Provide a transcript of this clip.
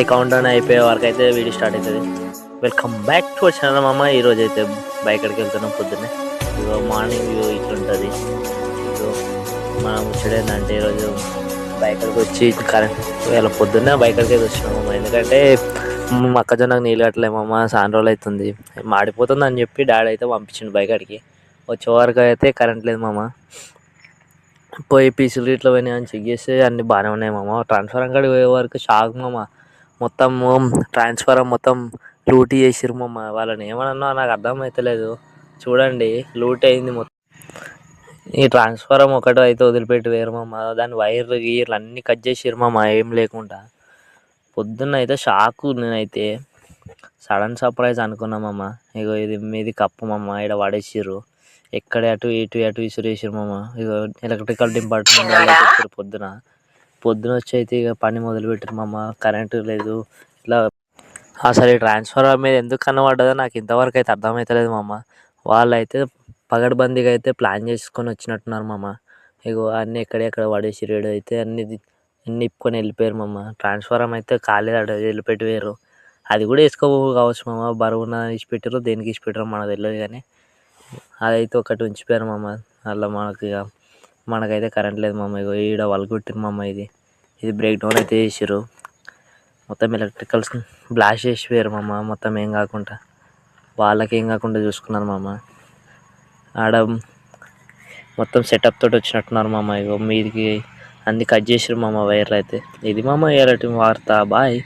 ఈ count down అయిపోయే వరకు అయితే వీడియో స్టార్ట్ అవుతుంది వెల్కమ్ బ్యాక్ టు ఛానల్ మామ. ఈరోజు అయితే బైక్ అడికి వెళ్తున్నాం పొద్దున్నే. ఇగో మార్నింగ్ వ్యూ ఇట్లుంటుంది. ఇగో మనం వచ్చేదేంటంటే ఈరోజు బైక్ అడికి వచ్చి కరెంట్ ఇలా పొద్దున్నే బైక్ అడికి వచ్చినాం ఎందుకంటే మొక్కజొన్నకు నీళ్ళు కట్టలేమమ్మ సాన్ రోజులు అవుతుంది. మాడిపోతుంది అని చెప్పి డాడీ అయితే పంపించిండు బైక్ అడికి వచ్చే వరకు అయితే కరెంట్ లేదు మామ. పోయి పీసులు ఇట్లా పోయినాయి అని చెక్ చేస్తే అన్ని బాగానే ఉన్నాయి మామ. ట్రాన్స్ఫర్ అంగడి పోయే వరకు షాక్ మామ. మొత్తం ట్రాన్స్ఫర్ మొత్తం లూట్ చేసిర్రు మామ వాళ్ళని ఏమన్నా నాకు అర్థం అవుతలేదు చూడండి లూట్ అయింది మొత్తం. ఈ ట్రాన్స్ఫారం ఒకటి అయితే వదిలిపెట్టి వేరు మమ్మ దాని వైర్లు గీర్లు అన్నీ కట్ చేసిరు మామ ఏం లేకుండా. పొద్దున్న అయితే షాక్ నేనైతే సడన్ సర్ప్రైజ్ అనుకున్నామమ్మ ఇగో ఇది మీది కప్పు మమ్మ ఇక్కడ పడేసిర్రు. ఎక్కడ అటు ఇటు అటు విసిరేసారు మమ్మ ఇగో ఎలక్ట్రికల్ డిపార్ట్మెంట్ వచ్చారు పొద్దున. పొద్దున వచ్చి అయితే ఇక పని మొదలు పెట్టారు అమ్మ కరెంటు లేదు. ఇట్లా అసలు ఈ ట్రాన్స్ఫార్మర్ మీద ఎందుకు కనబడ్డదో నాకు ఇంతవరకు అయితే అర్థమవుతలేదు మామ వాళ్ళు అయితే పగడబందీగా అయితే ప్లాన్ చేసుకొని వచ్చినట్టున్నారు మామ ఇగో అన్నీ ఎక్కడెక్కడ పడేసి రేడు అయితే అన్ని అన్ని ఇప్పుకొని వెళ్ళిపోయారు మామ ట్రాన్స్ఫారం అయితే కాలేదు అడ వెళ్ళిపెట్టి అది కూడా వేసుకోబో కావచ్చు మామ బరువున ఇచ్చి పెట్టారు దేనికి ఇచ్చిపెట్టారో మనకు తెలియదు కానీ అదైతే ఒకటి ఉంచిపోయారు మామ అలా మనకి ఇక మనకైతే కరెంట్ లేదు మామ ఇగో ఈడ వలగొట్టిరు మామ ఇది. ఇది బ్రేక్ డౌన్ అయితే చేసారు మొత్తం ఎలక్ట్రికల్స్ బ్లాస్ట్ చేసిపోయారు మామ. మొత్తం ఏం కాకుండా. వాళ్ళకి ఏం కాకుండా చూసుకున్నారు మామ. ఆడ మొత్తం సెటప్ తోటి వచ్చినట్టున్నారు మామ. ఇగో మీదికి అన్ని కట్ చేసిర్రు మామ వైర్లు అయితే. ఇది మామ ఎలాంటి వార్త? బాయ్.